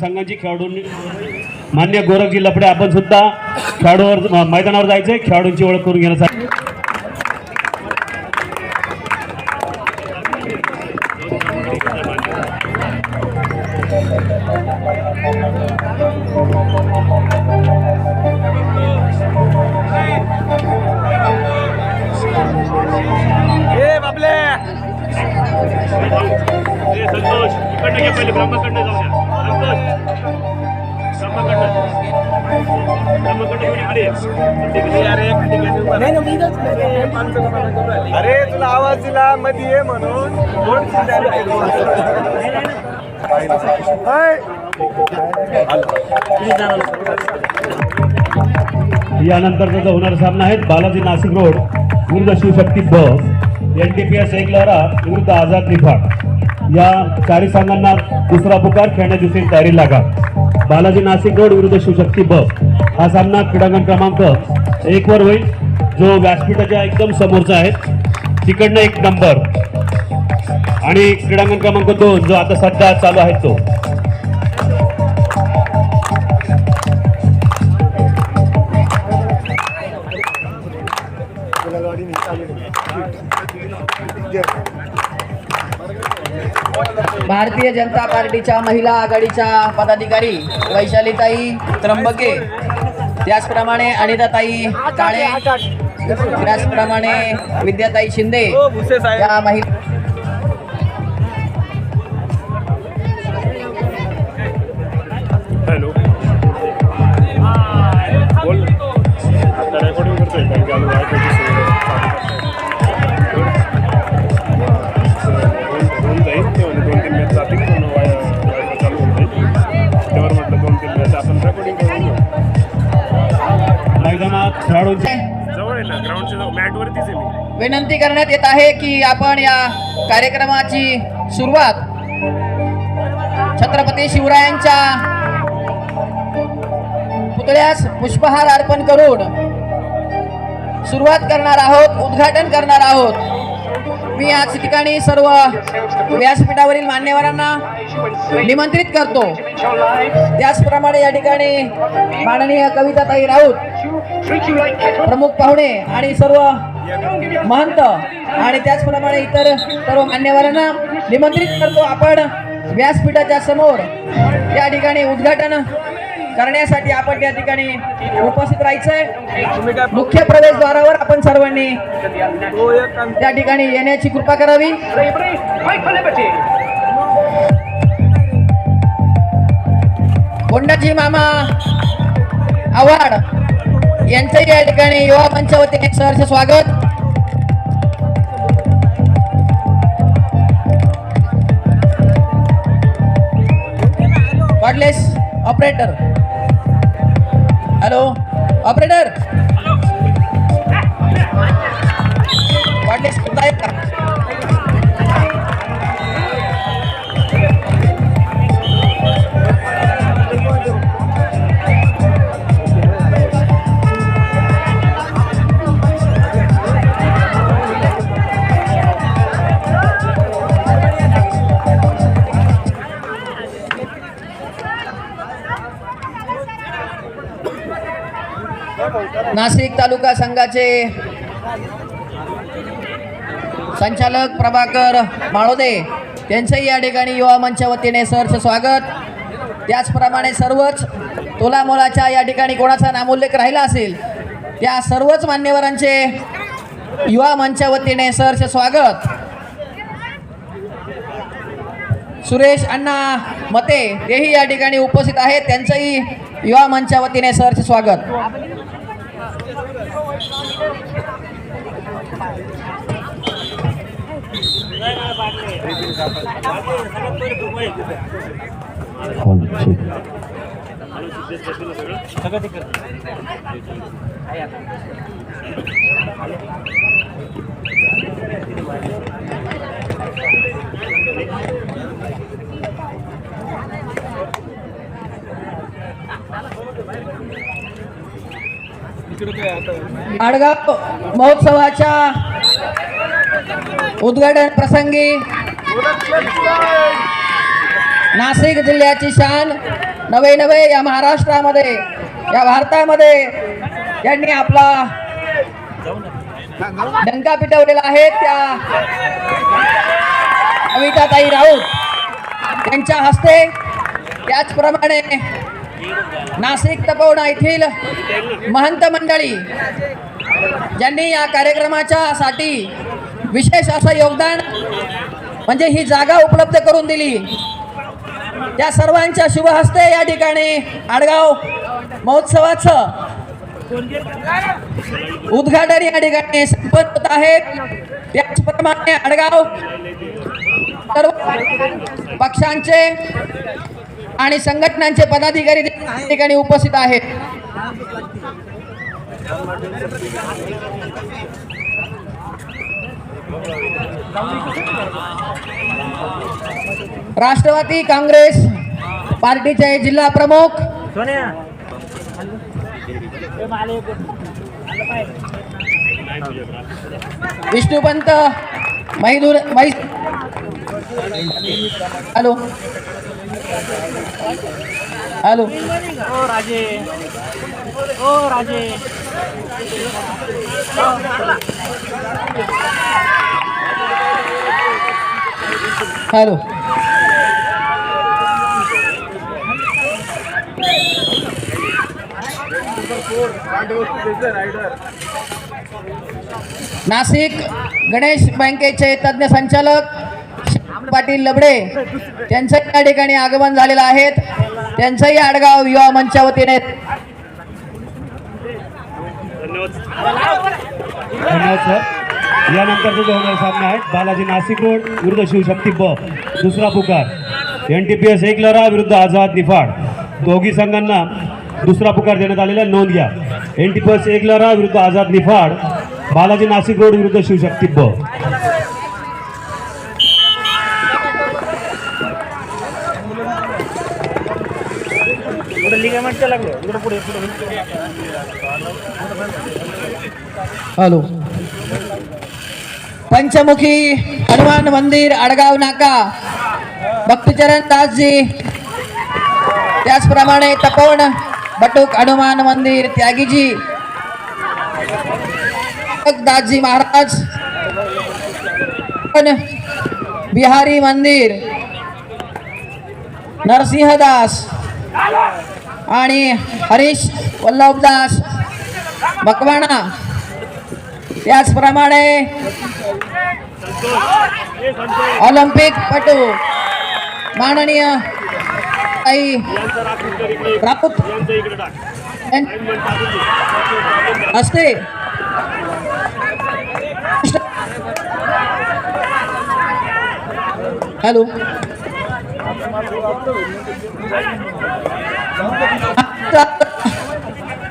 संघांची खेळाडूंनी मान्य गोरखजी लपडे आपण सुद्धा खेळाडूवर मैदानावर जायचंय. खेळाडूंची ओळख करून घेण्यासाठी यानंतर यानंतरचा जो होणारा सामना आहे बालाजी नाशिक रोड विरुद्ध शिवशक्ती बस N T P S Eklahare विरुद्ध आझाद निफाड. या चारी संघांना दुसरा पुकार खेळण्याची तयारी लागा. बालाजी नाशिक रोड विरुद्ध शिवशक्ती बस. हा सामना क्रीडांगण क्रमांक एक वर होईल जो व्यासपीठाच्या एकदम समोरचा आहे. तिकडनं एक नंबर. आणि क्रीडांगण क्रमांक दोन जो आता सध्या चालू आहे तो. भारतीय जनता पार्टीच्या महिला आघाडीच्या पदाधिकारी वैशालीताई त्र्यंबके त्याचप्रमाणे अनिताताई काळे त्याचप्रमाणे विद्याताई शिंदे या महिला विनंती करण्यात येत आहे की आपण या कार्यक्रमाची सुरुवात छत्रपती शिवरायांच्या पुतळ्यास पुष्पहार अर्पण करून सुरुवात करणार आहोत उद्घाटन करणार आहोत. मी याच ठिकाणी सर्व व्यासपीठावरील मान्यवरांना निमंत्रित करतो. त्याचप्रमाणे या ठिकाणी माननीय कविताताई राऊत प्रमुख पाहुणे आणि सर्व महंत आणि त्याचप्रमाणे इतर सर्व मान्यवरांना निमंत्रित करतो आपण. व्यासपीठाच्या समोर या ठिकाणी उद्घाटन करण्यासाठी आपण या ठिकाणी उपस्थित राहायचंय. मुख्य प्रवेशद्वारावर आपण सर्वांनी त्या ठिकाणी येण्याची कृपा करावी. कोंडाजी मामा आव्हाड यांचंही या ठिकाणी युवा मंच वतीने सहर्ष स्वागत. Wireless operator hello operator wireless कुठं आहेत का नाशिक तालुका संघाचे संचालक प्रभाकर माळोदे त्यांचंही या ठिकाणी युवा मंचच्या वतीने सहर्ष स्वागत. त्याचप्रमाणे सर्वच तोलामोलाच्या या ठिकाणी कोणाचा नामोल्लेख राहिला असेल त्या सर्वच मान्यवरांचे युवा मंचच्या वतीने सहर्ष स्वागत. सुरेश अण्णा मते तेही या ठिकाणी उपस्थित आहेत त्यांचंही युवा मंचच्या वतीने सहर्ष स्वागत. आडगाव महोत्सवाच्या उद्घाटन प्रसंगी नाशिक जिल्ह्याची शान नवे नवे या महाराष्ट्रामध्ये या भारतामध्ये यांनी आपला डंका पिटवलेला आहे. त्या कविताताई राऊत त्यांच्या हस्ते त्याचप्रमाणे नाशिक तपोवना येथील महंत मंडळी ज्यांनी या कार्यक्रमाच्या साठी विशेष असं योगदान म्हणजे ही जागा उपलब्ध करून दिली. त्या सर्वांच्या शुभ हस्ते या ठिकाणी आडगाव महोत्सवाचं उद्घाटन या ठिकाणी संपन्न होत आहे. त्याचप्रमाणे आडगाव सर्व पक्षांचे आणि संघटनांचे पदाधिकारी या ठिकाणी उपस्थित आहेत. राष्ट्रवादी काँग्रेस पार्टीचे जिल्हा प्रमुख. विष्णुपंत मैदूर मै हॅलो. हॅलो. ओ राजे. ओ राजे. हॅलो नाशिक गणेश बँकेचे तज्ज्ञ संचालक पाटील लबडे त्यांचं या ठिकाणी आगमन झालेलं आहेत त्यांचंही आडगाव युवा मंचच्या वतीने. धन्यवाद सर. यानंतरचा जो होणारा सामना आहे. बालाजी नाशिक रोड विरुद्ध शिवशक्ती ब. दुसरा पुकार. एन टी पी एस एक लढा विरुद्ध आझाद निफाड. दोघी संघांना दुसरा पुकार देण्यात आलेला आहे, नोंद घ्या. एन टी पी एस एक लढा विरुद्ध आझाद निफाड. बालाजी नाशिक रोड विरुद्ध शिवशक्ती ब. हॅलो. पंचमुखी हनुमान मंदिर आडगाव नाका भक्तचरण दासजी त्याचप्रमाणे तपोवन बटुक हनुमान मंदिर त्यागीजी दासजी महाराज बिहारी मंदिर नरसिंहदास आणि हरीश वल्लभदास बकवाणा त्याचप्रमाणे ऑलिम्पिक पटू माननीय आई राऊत असते हॅलो.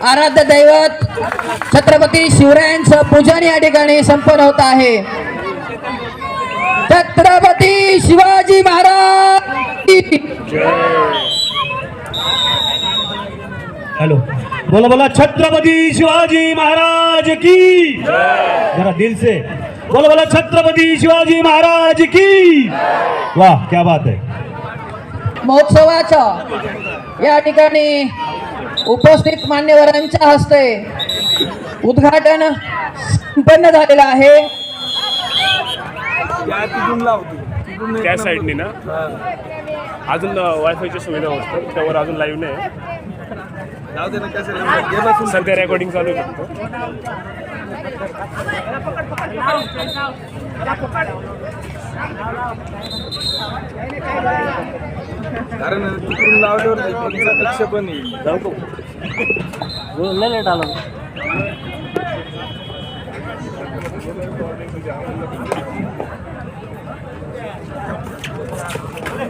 आराध्य दैवत छत्रपती शिवरायांचं पूजन या ठिकाणी संपन्न होत आहे. छत्रपती शिवाजी महाराज की हेलो. बोला बोला छत्रपति शिवाजी महाराज की जरा दिल से. बोला बोला छत्रपति शिवाजी महाराज की वाह क्या बात है. महोत्सवाचं या ठिकाणी उपस्थित मान्यवरांच्या हस्ते उद्घाटन संपन्न झालेलं आहे. त्या तिथून लावतो. तिथून एक त्या. साईडनी ना अजून वायफायची सुविधा होतं. त्यावर अजून लाईव्ह नाही. जाऊ दे ना कसं रे, घे बसून. सध्या रेकॉर्डिंग चालू आहे फक्त. कारण तिकडून लावल्यावर लक्ष पण येईल. लय लेट आलो.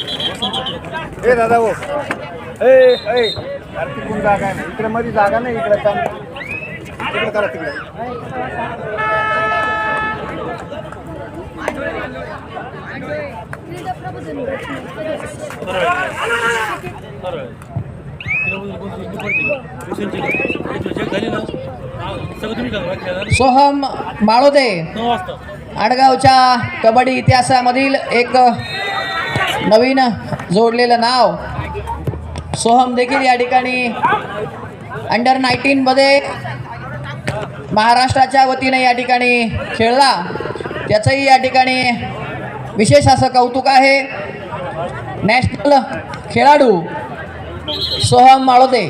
ए दादा हो. ए ए. अरे तिकडून जागा नाही इकडे मध्ये जागा नाही इकडे. तिकडे करा तिकडे? सोहम माळोदे आडगावच्या कबड्डी इतिहासामधील एक नवीन जोडलेलं नाव. सोहम देखील या ठिकाणी अंडर नाईन्टीनमध्ये महाराष्ट्राच्या वतीने या ठिकाणी खेळला. त्याचंही या ठिकाणी विशेष असं कौतुक आहे. नॅशनल खेळाडू सोहम माळोदे.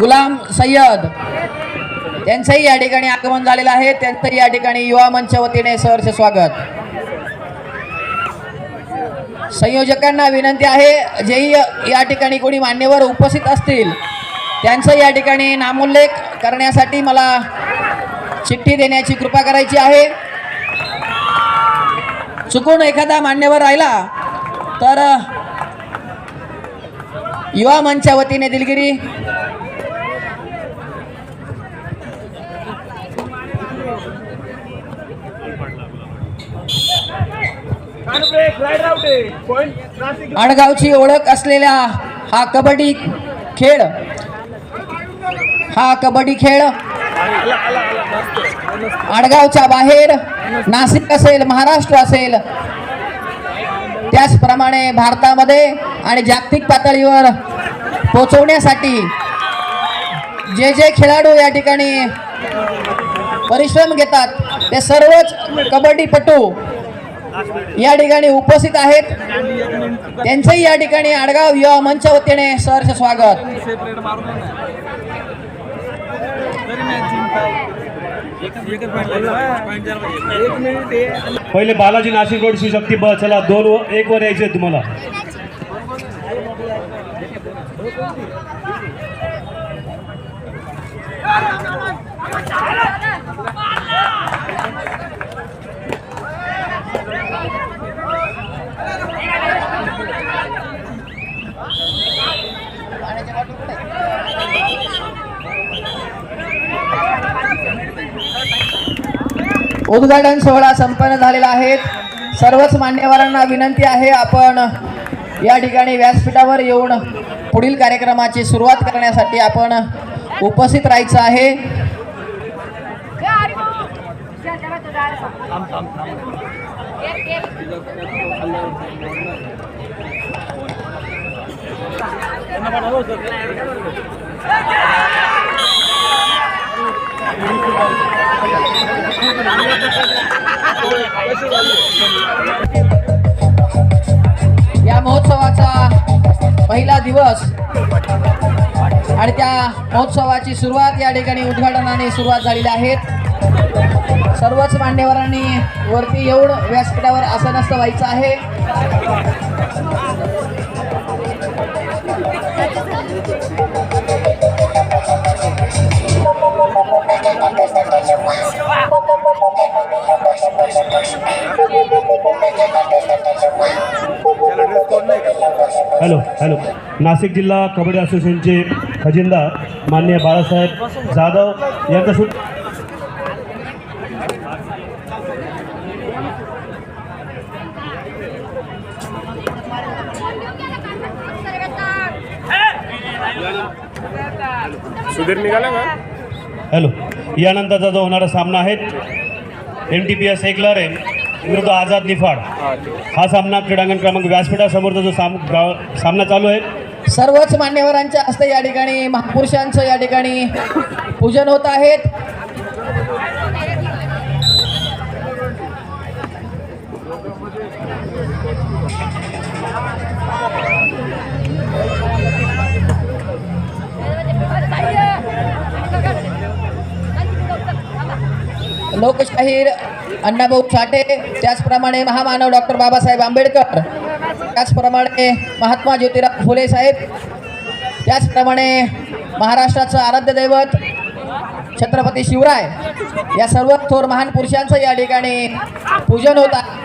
गुलाम सय्यद. त्यांचंही या ठिकाणी आगमन झालेलं आहे. त्यांचंही या ठिकाणी युवा मंच वतीने सहर्ष स्वागत. संयोजकांना विनंती आहे जेही या ठिकाणी कोणी मान्यवर उपस्थित असतील त्यांचं या ठिकाणी नामोल्लेख करण्यासाठी मला चिठ्ठी देण्याची कृपा करायची आहे. चुकून एखादा मान्यवर राहिला तर युवा मंचच्या वतीने दिलगिरी आडगावची ओळख असलेला हा कबड्डी खेळ. हा कबड्डी खेळ. आडगावच्या बाहेर नाशिक असेल महाराष्ट्र असेल त्याचप्रमाणे भारतामध्ये आणि जागतिक पातळीवर पोचवण्यासाठी जे जे खेळाडू या ठिकाणी परिश्रम घेतात ते सर्वच कबड्डीपटू या ठिकाणी उपस्थित आहेत. त्यांचंही या ठिकाणी आडगाव युवा मंच वतीने सहर्ष स्वागत. पहिले बालाजी नाशिक रोड शिवशक्ती बस चला दोन व एक वर यायचे तुम्हाला. उद्घाटन सोहळा संपन्न झालेला आहे. सर्वच मान्यवरांना विनंती आहे आपण या ठिकाणी व्यासपीठावर येऊन पुढील कार्यक्रमाची सुरुवात करण्यासाठी आपण उपस्थित राहायचं आहे. या महोत्सवाचा पहिला दिवस आणि त्या महोत्सवाची सुरुवात या ठिकाणी उद्घाटनाने सुरुवात झालेली आहे. सर्वच मान्यवरांनी वरती येऊन व्यासपीठावर आसनस्थ व्हायचं आहे. Hello hello. नाशिक जिल्हा कबड्डी असोसिएशनचे खजिनदार मान्य बाळासाहेब जाधव यांचा सुद्धा सुधीर निघाला का? हॅलो. यानंतरचा जो होणारा सामना आहे N T P S Eklahare आहे विरुद्ध आझाद निफाड. हा सामना क्रीडांगण क्रमांक व्यासपीठासमोरचा जो साम गाव सामना चालू आहे. सर्वच मान्यवरांच्या हस्ते या ठिकाणी महापुरुषांचं या ठिकाणी पूजन होत आहेत. लोकशाहीर अण्णाभाऊ साठे त्याचप्रमाणे महामानव डॉक्टर बाबासाहेब आंबेडकर त्याचप्रमाणे महात्मा ज्योतिराव फुले साहेब त्याचप्रमाणे महाराष्ट्राचं आराध्य दैवत छत्रपती शिवराय या सर्व थोर महान पुरुषांचं या ठिकाणी पूजन होत आहे.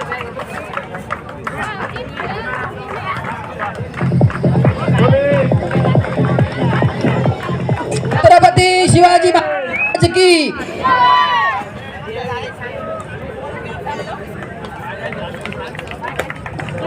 छत्रपती शिवाजी महाराज की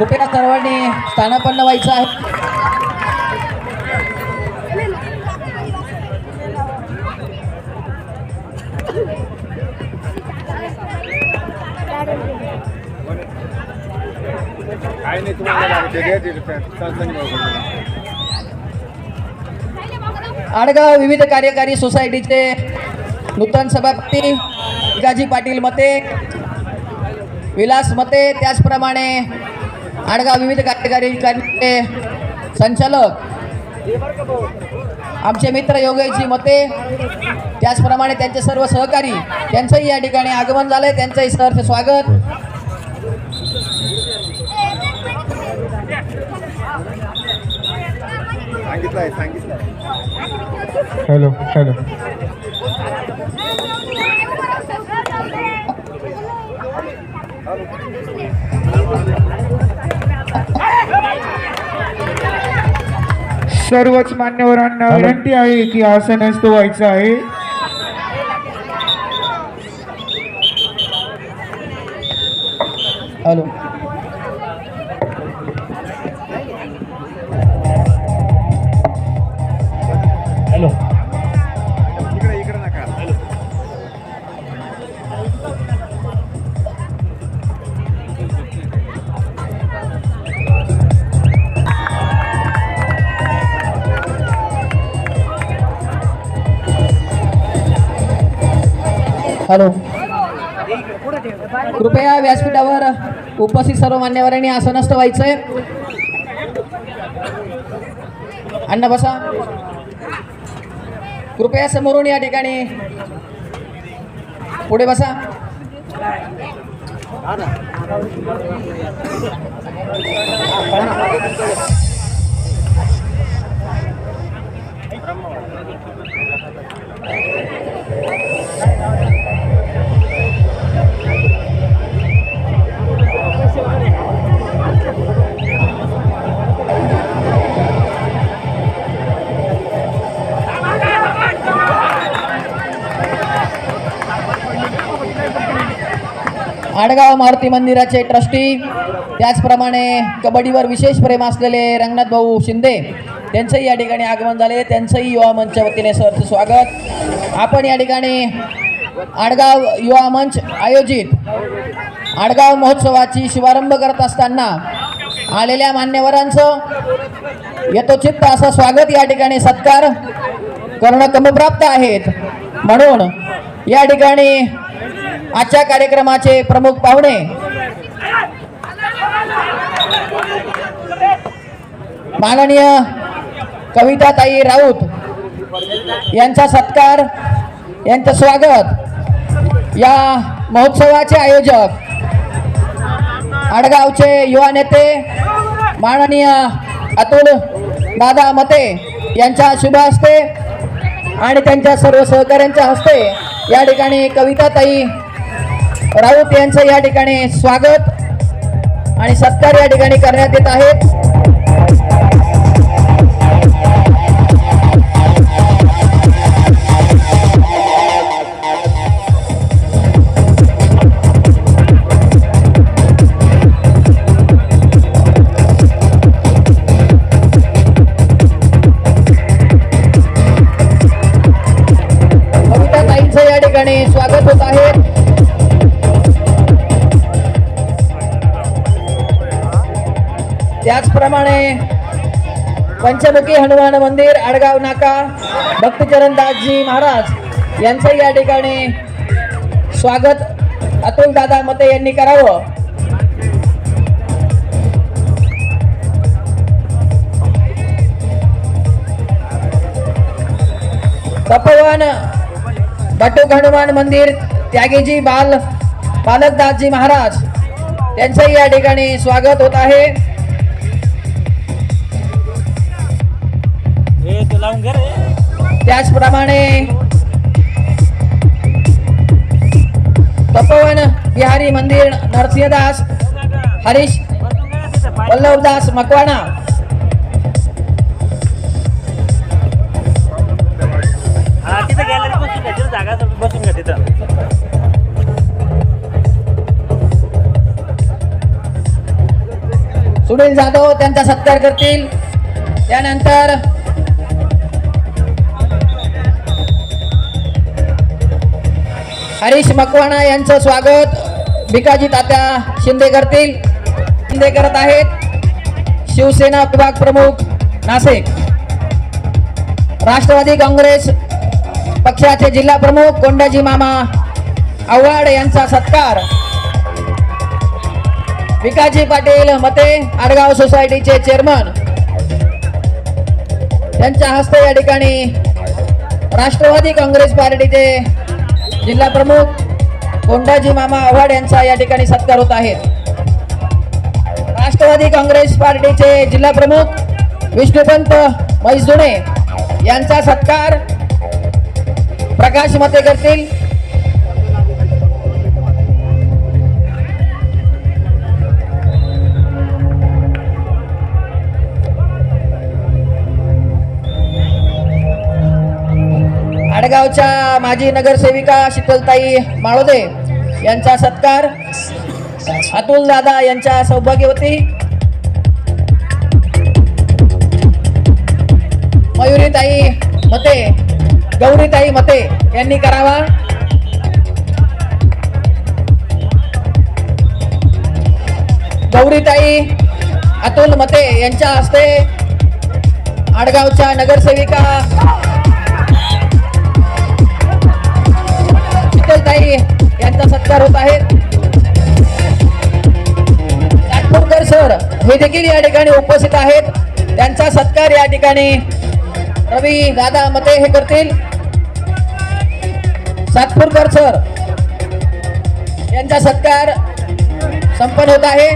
कृपया सर्वांनी स्थानापन्न व्हायचं आहे. काय नाही तुम्हाला आडगाव विविध कार्यकारी सोसायटीचे नूतन सभापती गाजी पाटील मते विलास मते त्याचप्रमाणे आडगाव विविध कार्यकारी संचालक आमचे मित्र योगेशजी मते त्याचप्रमाणे त्यांचे सर्व सहकारी त्यांचंही या ठिकाणी आगमन झालंय त्यांचंही सहर्ष स्वागत. आहे हॅलो. हॅलो. सर्वच मान्यवरांना विनंती आहे की आसनस्थ व्हायचं आहे. हॅलो. हॅलो कृपया व्यासपीठावर उपस्थित सर्व मान्यवरांनी आसनस्थ व्हायचंय. अण्णा बसा. कृपया समोरून या ठिकाणी. पुढे बसा. आडगाव मारुती मंदिराचे ट्रस्टी त्याचप्रमाणे कबड्डीवर विशेष प्रेम असलेले रंगनाथ भाऊ शिंदे त्यांचंही या ठिकाणी आगमन झाले. त्यांचंही युवा मंचच्या वतीने सरचं स्वागत. आपण या ठिकाणी आडगाव युवा मंच आयोजित आडगाव महोत्सवाची शुभारंभ करत असताना आलेल्या मान्यवरांचं यथोचित्त असं स्वागत या ठिकाणी सत्कार करणं कमप्राप्त आहेत. म्हणून या ठिकाणी आजच्या कार्यक्रमाचे प्रमुख पाहुणे. माननीय कविताताई राऊत यांचा सत्कार यांचं स्वागत या महोत्सवाचे आयोजक आडगावचे युवा नेते माननीय अतुल दादा मते यांच्या शुभ हस्ते आणि त्यांच्या सर्व सहकाऱ्यांच्या हस्ते या ठिकाणी कविताताई राऊत यांचं या ठिकाणी स्वागत आणि सत्कार या ठिकाणी करण्यात येत आहेत. पंचमुखी हनुमान मंदिर आडगाव नाका. भक्तचरणदासजी महाराज यांचं या ठिकाणी स्वागत अतुल दादा मते यांनी करावं. तपोवन बटुक हनुमान मंदिर त्यागेजी बाल बालकदासजी महाराज त्यांचंही या ठिकाणी स्वागत होत आहे. त्याचप्रमाणे तपोवन बिहारी मंदिर नरसिंहदास हरीश वल्लभदास मकवाणा. हा सुनील जाधव त्यांचा सत्कार करतील. त्यानंतर हरीश मकवाणा यांचं स्वागत. भिकाजी तात्या शिंदे करतील. शिंदे करत आहेत. शिवसेना विभाग प्रमुख नाशिक. राष्ट्रवादी काँग्रेस पक्षाचे जिल्हा प्रमुख कोंडाजी मामा आव्हाड यांचा सत्कार. भिकाजी पाटील मते आडगाव सोसायटीचे चेअरमन. त्यांच्या हस्ते या ठिकाणी राष्ट्रवादी काँग्रेस पार्टीचे जिल्हा प्रमुख कोंडाजी मामा आव्हाड यांचा या ठिकाणी सत्कार होत आहे. राष्ट्रवादी काँग्रेस पार्टीचे जिल्हा प्रमुख विष्णुपंत मैसुणे यांचा सत्कार प्रकाश मते करतील. आडगावच्या माजी नगरसेविका शीतलताई माळोदे यांचा सत्कार अतुल दादा यांच्या सौभाग्यवती मयुरीताई मते गौरीताई मते यांनी करावा. गौरीताई अतुल मते यांच्या हस्ते आडगावच्या नगरसेविका यांचा होत आहेत नागपूरकर सर हे देखील या ठिकाणी उपस्थित आहेत. त्यांचा सत्कार या ठिकाणी रवी दादा मते हे करतील. सातपूरकर सर यांचा सत्कार संपन्न होत आहे.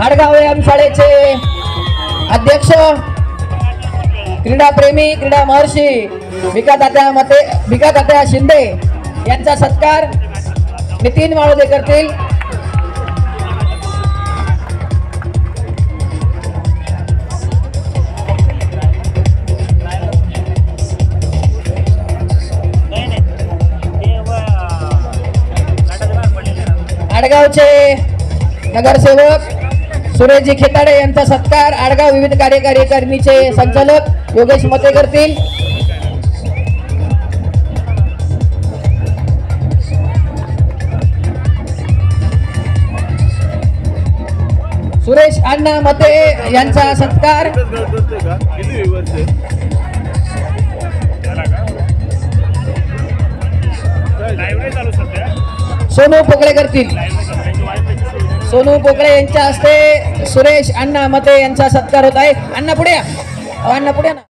आडगाव व्यायाम शाळेचे अध्यक्ष क्रीडाप्रेमी क्रीडा महर्षी भिका तात्या मते भिका तात्या शिंदे यांचा सत्कार नितीन माळोदे करतील. ते आडगावचे नगरसेवक सुरेशजी खेताडे यांचा सत्कार आडगाव विविध कार्यकारी करणीचे संचालक योगेश मते करतील. सुरेश अण्णा मते यांचा सत्कार. सोनू पोकळे करतील. सोनू पोकळे यांच्या हस्ते सुरेश अण्णा मते यांचा सत्कार होत आहे. अण्णा पुढे या. अण्णा पुढे